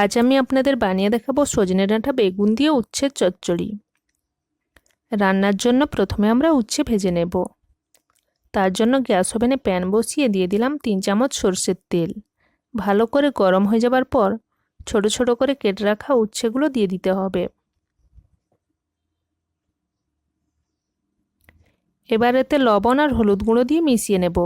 আজ আমি আপনাদের বানিয়ে দেখাবো সজনে ডাঁটা, বেগুন দিয়ে উচ্ছের চচ্চড়ি। রান্নার জন্য প্রথমে আমরা উচ্ছে ভেজে নেব। তার জন্য গ্যাস ওভেনে প্যান বসিয়ে দিয়ে দিলাম তিন চামচ সর্ষের তেল। ভালো করে গরম হয়ে যাবার পর ছোট ছোট করে কেটে রাখা উচ্ছেগুলো দিয়ে দিতে হবে। এবার এতে লবণ আর হলুদ গুঁড়ো দিয়ে মিশিয়ে নেব।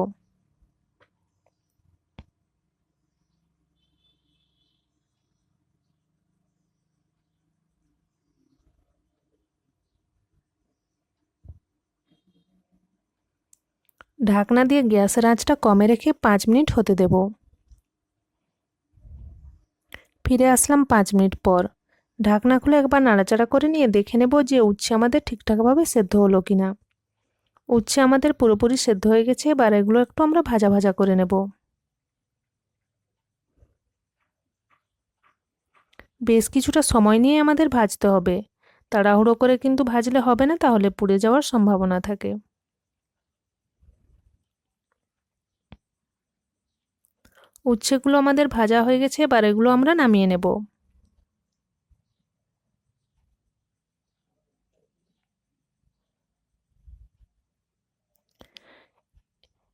ঢাকনা দিয়ে গ্যাসের আঁচটা কমে রেখে পাঁচ মিনিট হতে দেব। ফিরে আসলাম পাঁচ মিনিট পর। ঢাকনা খুলে একবার নাড়াচাড়া করে নিয়ে দেখে নেব যে উচ্ছে আমাদের ঠিকঠাকভাবে সেদ্ধ হলো কিনা। উচ্ছে আমাদের পুরোপুরি সেদ্ধ হয়ে গেছে, এবার এগুলো একটু আমরা ভাজা ভাজা করে নেব। বেশ কিছুটা সময় নিয়ে আমাদের ভাজতে হবে। তাড়াহুড়ো করে কিন্তু ভাজলে হবে না, তাহলে পুড়ে যাওয়ার সম্ভাবনা থাকে। উচ্ছেগুলো আমাদের ভাজা হয়ে গেছে, এবার এগুলো আমরা নামিয়ে নেব।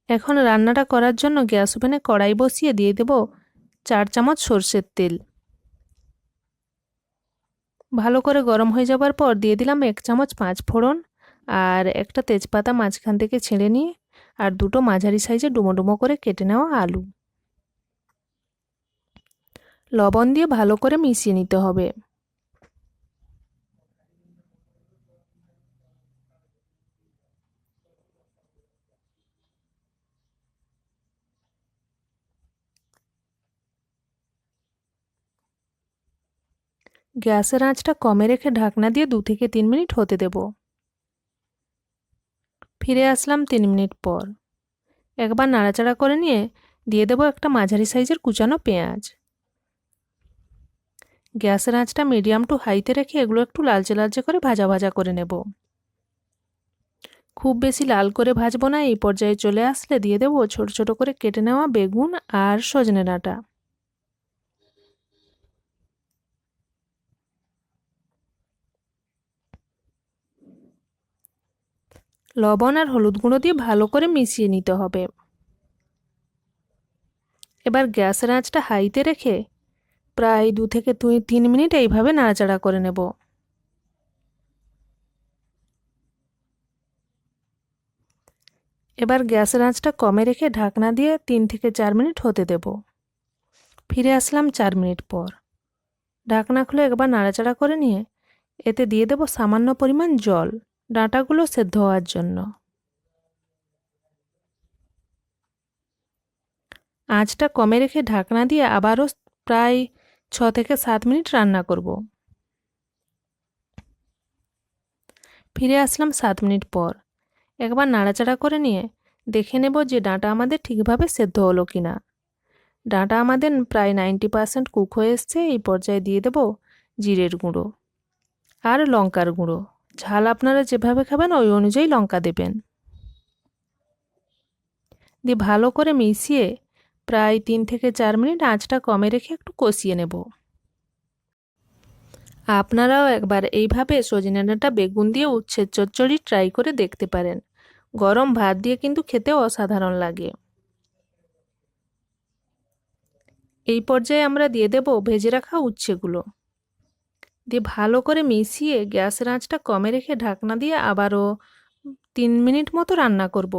এখন রান্নাটা করার জন্য গ্যাস ওভেনে কড়াই বসিয়ে দিয়ে দেব চার চামচ সর্ষের তেল। ভালো করে গরম হয়ে যাবার পর দিয়ে দিলাম এক চামচ পাঁচ ফোড়ন আর একটা তেজপাতা মাঝখান থেকে ছেড়ে নিয়ে আর দুটো মাঝারি সাইজে ডুমো ডুমো করে কেটে নেওয়া আলু। লবণ দিয়ে ভালো করে মিশিয়ে নিতে হবে। গ্যাসের আঁচটা কমে রেখে ঢাকনা দিয়ে দু থেকে তিন মিনিট হতে দেব। ফিরে আসলাম তিন মিনিট পর। একবার নাড়াচাড়া করে নিয়ে দিয়ে দেব একটা মাঝারি সাইজের কুচানো পেঁয়াজ। গ্যাসের আঁচটা মিডিয়াম টু হাইতে রেখে এগুলো একটু লালচে লালচে করে ভাজা ভাজা করে নেব। খুব বেশি লাল করে ভাজবো না, এই পর্যায়ে চলে আসলে দিয়ে দেবো ছোট ছোট করে কেটে নেওয়া বেগুন আর সজনে ডাঁটা। লবণ আর হলুদ গুঁড়ো দিয়ে ভালো করে মিশিয়ে নিতে হবে। এবার গ্যাসের আঁচটা হাইতে রেখে প্রায় দু থেকে দুই তিন মিনিট এইভাবে নাড়াচাড়া করে নেব। এবার গ্যাসের আঁচটা কমে রেখে ঢাকনা দিয়ে তিন থেকে চার মিনিট হতে দেব। ফিরে আসলাম চার মিনিট পর। ঢাকনা খুলে একবার নাড়াচাড়া করে নিয়ে এতে দিয়ে দেব সামান্য পরিমাণ জল, ডাঁটাগুলো সেদ্ধ হওয়ার জন্য। আঁচটা কমে রেখে ঢাকনা দিয়ে আবারও প্রায় ছ থেকে সাত মিনিট রান্না করব। ফিরে আসলাম সাত মিনিট পর। একবার নাড়াচাড়া করে নিয়ে দেখে নেব যে ডাঁটা আমাদের ঠিকভাবে সেদ্ধ হলো কি না ডাঁটা আমাদের প্রায় নাইনটি পারসেন্ট কুক হয়ে এসছে, এই পর্যায়ে দিয়ে দেব জিরের গুঁড়ো আর লঙ্কার গুঁড়ো। ঝাল আপনারা যেভাবে খাবেন, ওই অনুযায়ী লঙ্কা দেবেন। দিয়ে ভালো করে মিশিয়ে প্রায় তিন থেকে চার মিনিট আঁচটা কমে রেখে একটু কষিয়ে নেব। আপনারাও একবার এইভাবে সজনে ডাঁটা বেগুন দিয়ে উচ্ছের চচ্চড়ি ট্রাই করে দেখতে পারেন। গরম ভাত দিয়ে কিন্তু খেতে অসাধারণ লাগে। এই পর্যায়ে আমরা দিয়ে দেব ভেজে রাখা উচ্ছেগুলো। দিয়ে ভালো করে মিশিয়ে গ্যাসের আঁচটা কমে রেখে ঢাকনা দিয়ে আবারও তিন মিনিট মতো রান্না করব।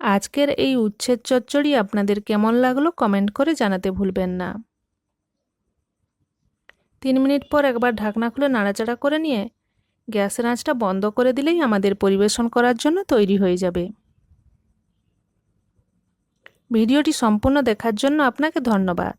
আজকের এই উচ্ছেদ চচ্চড়ি আপনাদের কেমন লাগল কমেন্ট করে জানাতে ভুলবেন না। তিন মিনিট পর একবার ঢাকনা খুলে নাড়াচাড়া করে নিয়ে গ্যাসের আঁচটা বন্ধ করে দিলেই আমাদের পরিবেশন করার জন্য তৈরি হয়ে যাবে। ভিডিওটি সম্পূর্ণ দেখার জন্য আপনাকে ধন্যবাদ।